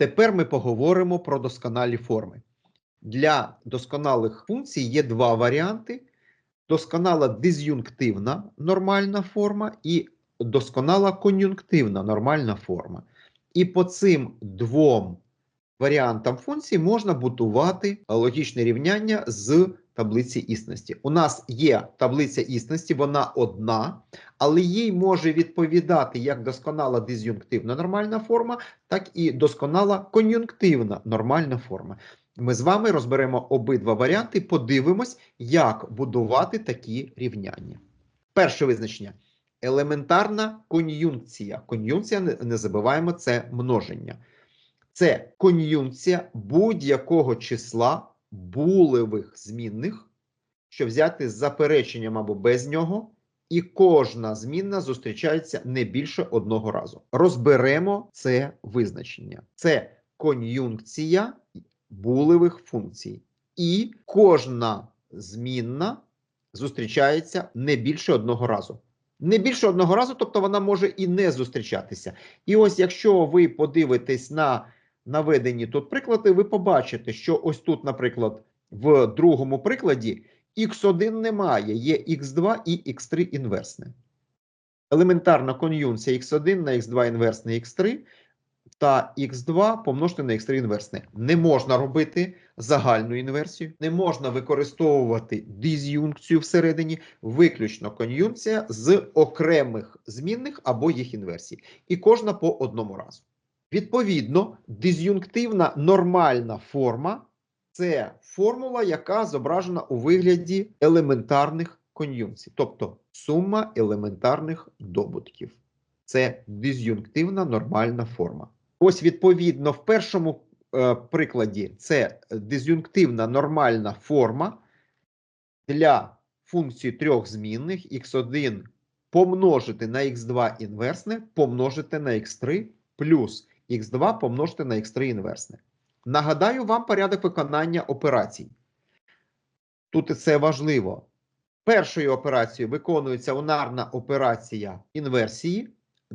Тепер ми поговоримо про досконалі форми. Для досконалих функцій є два варіанти: досконала диз'юнктивна нормальна форма і досконала кон'юнктивна нормальна форма. І по цим двом варіантам функцій можна будувати логічне рівняння з таблиці існості. У нас є таблиця існості, вона одна, але їй може відповідати як досконала диз'юнктивна нормальна форма, так і досконала кон'юнктивна нормальна форма. Ми з вами розберемо обидва варіанти, подивимось, як будувати такі рівняння. Перше визначення. Елементарна кон'юнкція. Кон'юнкція, не забуваємо, це множення. Це кон'юнкція будь-якого числа булевих змінних, що взяти з запереченням або без нього, і кожна змінна зустрічається не більше одного разу. Розберемо це визначення. Це кон'юнкція булевих функцій. І кожна змінна зустрічається не більше одного разу. Не більше одного разу, тобто вона може і не зустрічатися. І ось якщо ви подивитесь на наведені тут приклади, ви побачите, що ось тут, наприклад, в другому прикладі x1 немає, є x2 і x3 інверсне. Елементарна кон'юнкція x1 на x2 інверсне x3 та x2 помножити на x3 інверсне. Не можна робити загальну інверсію, не можна використовувати диз'юнкцію всередині, виключно кон'юнкція з окремих змінних або їх інверсій. І кожна по одному разу. Відповідно, диз'юнктивна нормальна форма це формула, яка зображена у вигляді елементарних кон'юнкцій, тобто сума елементарних добутків. Це диз'юнктивна нормальна форма. Ось, відповідно, в першому е, прикладі це диз'юнктивна нормальна форма для функції трьох змінних x1 помножити на x2 інверсне, помножити на x3 плюс x2 помножити на x3 інверсне. Нагадаю вам порядок виконання операцій. Тут це важливо. Першою операцією виконується унарна операція інверсії.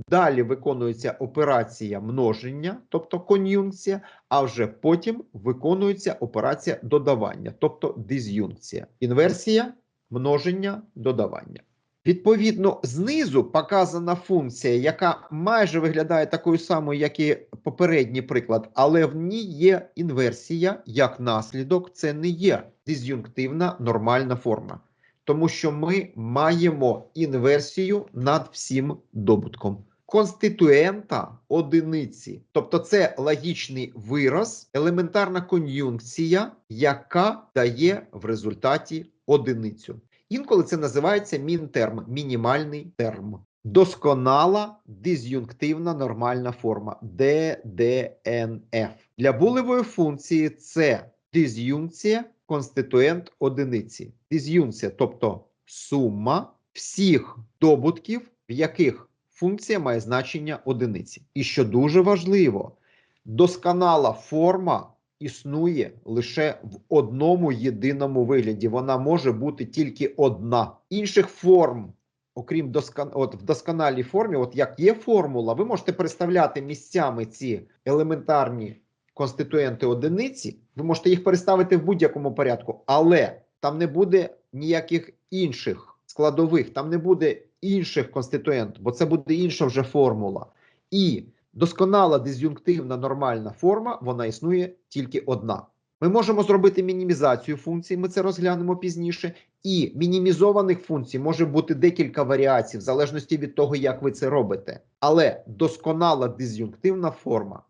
Далі виконується операція множення, тобто кон'юнкція, а вже потім виконується операція додавання, тобто диз'юнкція. Інверсія, множення, додавання. Відповідно, знизу показана функція, яка майже виглядає такою самою, як і попередній приклад, але в ній є інверсія як наслідок, це не є диз'юнктивна нормальна форма. Тому що ми маємо інверсію над всім добутком. Конституента одиниці, тобто це логічний вираз, елементарна кон'юнкція, яка дає в результаті одиницю. Інколи це називається мінтерм, мінімальний терм. Досконала диз'юнктивна нормальна форма ДДНФ. Для булевої функції це диз'юнкція конституент одиниці. Диз'юнкція, тобто сума всіх добутків, в яких функція має значення одиниці. І що дуже важливо, досконала форма існує лише в одному єдиному вигляді. Вона може бути тільки одна. Інших форм, окрім доскон... от в досконалій формі, от як є формула, ви можете представляти місцями ці елементарні конституенти одиниці, ви можете їх переставити в будь-якому порядку, але там не буде ніяких інших складових, там не буде інших конституентів, бо це буде інша вже формула. І досконала диз'юнктивна нормальна форма, вона існує тільки одна. Ми можемо зробити мінімізацію функцій, ми це розглянемо пізніше. І мінімізованих функцій може бути декілька варіацій, в залежності від того, як ви це робите. Але досконала диз'юнктивна форма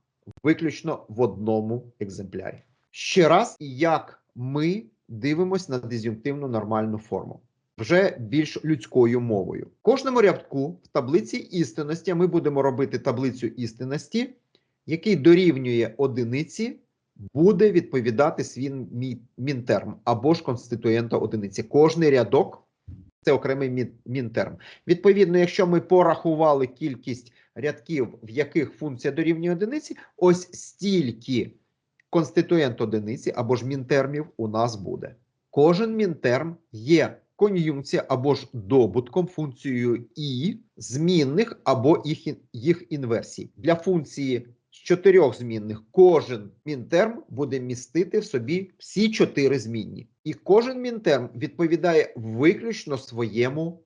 виключно в одному екземплярі. Ще раз, як ми дивимося на диз'юнктивну нормальну форму. Вже більш людською мовою. Кожному рядку в таблиці істинності ми будемо робити таблицю істинності, який дорівнює одиниці, буде відповідати свій мінтерм або ж конституєнта одиниці. Кожний рядок це окремий мінтерм. Відповідно, якщо ми порахували кількість рядків, в яких функція дорівнює одиниці, ось стільки конституєнт одиниці або ж мінтермів у нас буде. Кожен мінтерм є кон'юнкція або ж добутком функцією і змінних або їх, їх інверсій. Для функції з чотирьох змінних кожен мінтерм буде містити в собі всі чотири змінні. І кожен мінтерм відповідає виключно своєму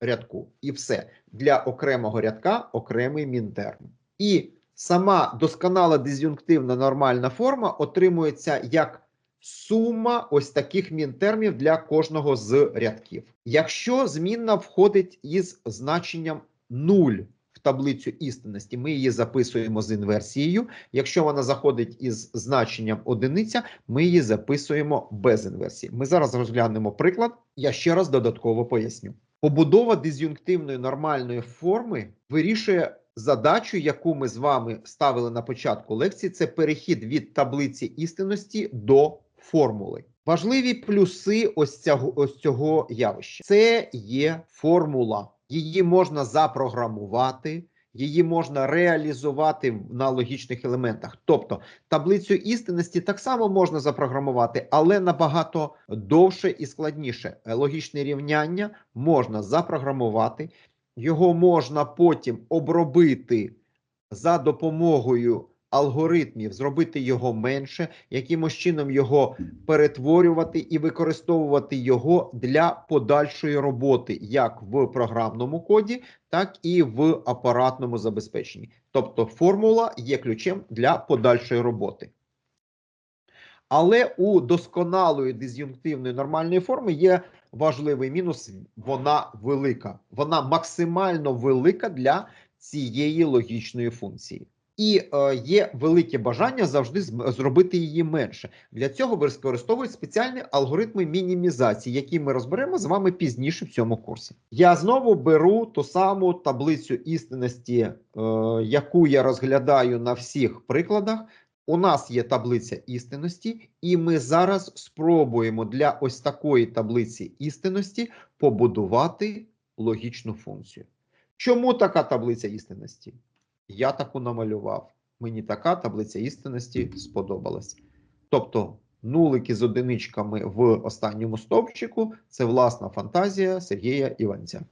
рядку. І все. Для окремого рядка окремий мінтерм. І сама досконала диз'юнктивна нормальна форма отримується як сума ось таких мінтермів для кожного з рядків. Якщо змінна входить із значенням 0 в таблицю істинності, ми її записуємо з інверсією. Якщо вона заходить із значенням одиниця, ми її записуємо без інверсії. Ми зараз розглянемо приклад. Я ще раз додатково поясню. Побудова диз'юнктивної нормальної форми вирішує задачу, яку ми з вами ставили на початку лекції. Це перехід від таблиці істинності до формули. Важливі плюси ось цього, ось цього явища. Це є формула. Її можна запрограмувати, її можна реалізувати на логічних елементах. Тобто таблицю істинності так само можна запрограмувати, але набагато довше і складніше. Логічне рівняння можна запрограмувати, його можна потім обробити за допомогою алгоритмів, зробити його менше, якимось чином його перетворювати і використовувати його для подальшої роботи, як в програмному коді, так і в апаратному забезпеченні. Тобто формула є ключем для подальшої роботи. Але у досконалої диз'юнктивної нормальної форми є важливий мінус: вона велика. Вона максимально велика для цієї логічної функції. І е, є велике бажання завжди зробити її менше. Для цього використовують спеціальні алгоритми мінімізації, які ми розберемо з вами пізніше в цьому курсі. Я знову беру ту саму таблицю істинності, е, яку я розглядаю на всіх прикладах. У нас є таблиця істинності, і ми зараз спробуємо для ось такої таблиці істинності побудувати логічну функцію. Чому така таблиця істинності? Я таку намалював. Мені така таблиця істинності сподобалась. Тобто, нулики з одиничками в останньому стовпчику це власна фантазія Сергія Іванця.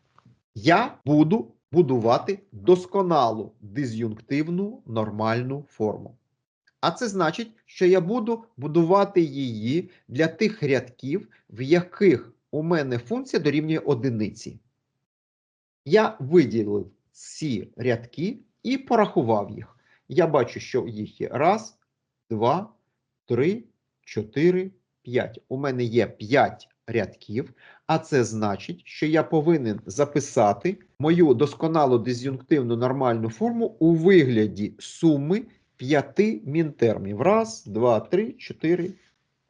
Я буду будувати досконалу диз'юнктивну нормальну форму. А це значить, що я буду будувати її для тих рядків, в яких у мене функція дорівнює одиниці. Я виділив ці рядки і порахував їх. Я бачу, що їх є раз, два, три, чотири, п'ять. У мене є п'ять рядків, а це значить, що я повинен записати мою досконалу диз'юнктивну нормальну форму у вигляді суми п'яти мінтермів. Раз, два, три, чотири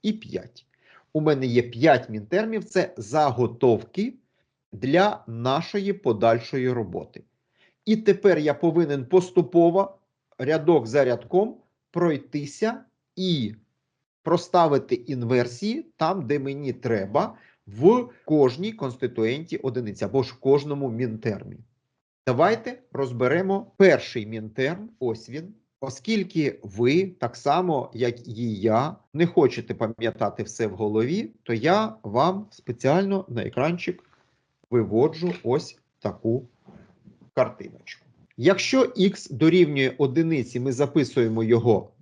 і п'ять. У мене є п'ять мінтермів, це заготовки для нашої подальшої роботи. І тепер я повинен поступово рядок за рядком пройтися і проставити інверсії там, де мені треба, в кожній конституенті одиниці або ж в кожному мінтермі. Давайте розберемо перший мінтерм. Ось він. Оскільки ви, так само як і я, не хочете пам'ятати все в голові, то я вам спеціально на екранчик виводжу ось таку картиночку. Якщо x дорівнює одиниці, ми записуємо його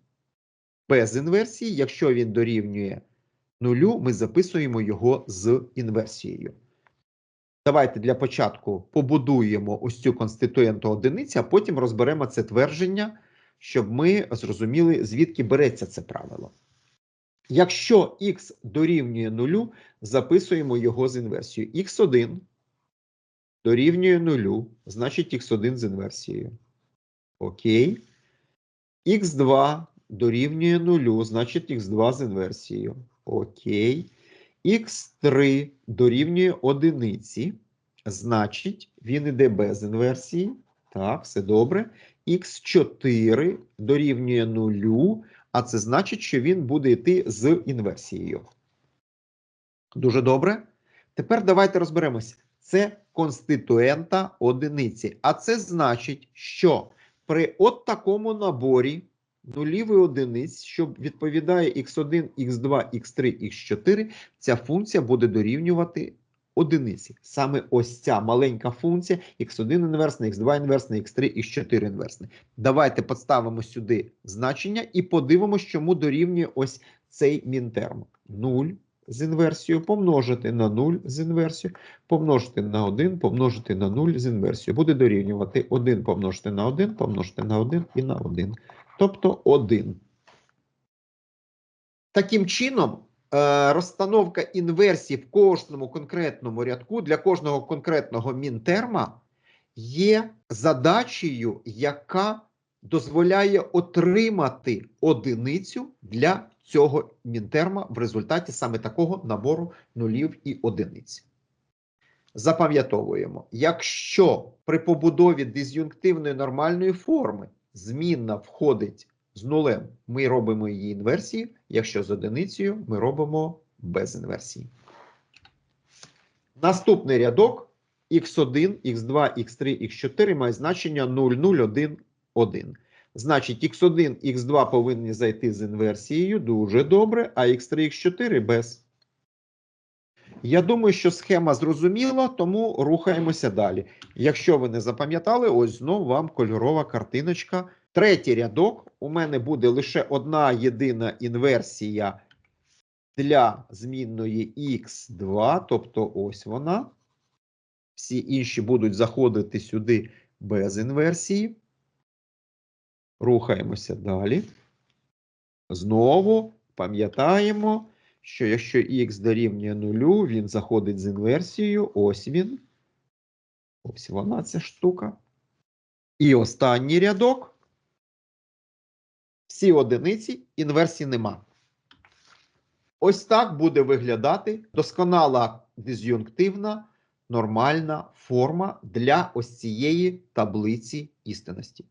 без інверсії. Якщо він дорівнює нулю, ми записуємо його з інверсією. Давайте для початку побудуємо ось цю конституєнту одиниці, а потім розберемо це твердження, щоб ми зрозуміли, звідки береться це правило. Якщо x дорівнює нулю, записуємо його з інверсією. x1 дорівнює нулю, значить x1 з інверсією. Окей. x2 дорівнює нулю, значить x2 з інверсією. Окей. x3 дорівнює одиниці, значить він іде без інверсії. Так, все добре. x4 дорівнює нулю, а це значить, що він буде йти з інверсією. Дуже добре. Тепер давайте розберемося. Це конституента одиниці. А це значить, що при от такому наборі нулів і одиниць, що відповідає x1, x2, x3, x4, ця функція буде дорівнювати одиниці. Саме ось ця маленька функція x1 інверсна, x2 інверсна, x3, x4 інверсна. Давайте поставимо сюди значення і подивимося, чому дорівнює ось цей мінтерм. 0 з інверсією помножити на 0 з інверсією, помножити на 1, помножити на 0 з інверсією. Буде дорівнювати 1 помножити на 1, помножити на 1 і на 1. Тобто 1. Таким чином, е, розстановка інверсій в кожному конкретному рядку для кожного конкретного мінтерма є задачею, яка дозволяє отримати одиницю для цього мінтерма в результаті саме такого набору нулів і одиниць. Запам'ятовуємо, якщо при побудові диз'юнктивної нормальної форми змінна входить з нулем, ми робимо її інверсію, якщо з одиницею, ми робимо без інверсії. Наступний рядок x1, x2, x3, x4 має значення 0, 0, 1, 1. Значить, x1, x2 повинні зайти з інверсією дуже добре, а x3, x4 без. Я думаю, що схема зрозуміла, тому рухаємося далі. Якщо ви не запам'ятали, ось знову вам кольорова картиночка. Третій рядок. У мене буде лише одна єдина інверсія для змінної x2, тобто ось вона. Всі інші будуть заходити сюди без інверсії. Рухаємося далі. Знову пам'ятаємо, що якщо х дорівнює нулю, він заходить з інверсією. Ось він. Ось вона ця штука. І останній рядок. Всі одиниці, інверсії нема. Ось так буде виглядати досконала диз'юнктивна нормальна форма для ось цієї таблиці істинності.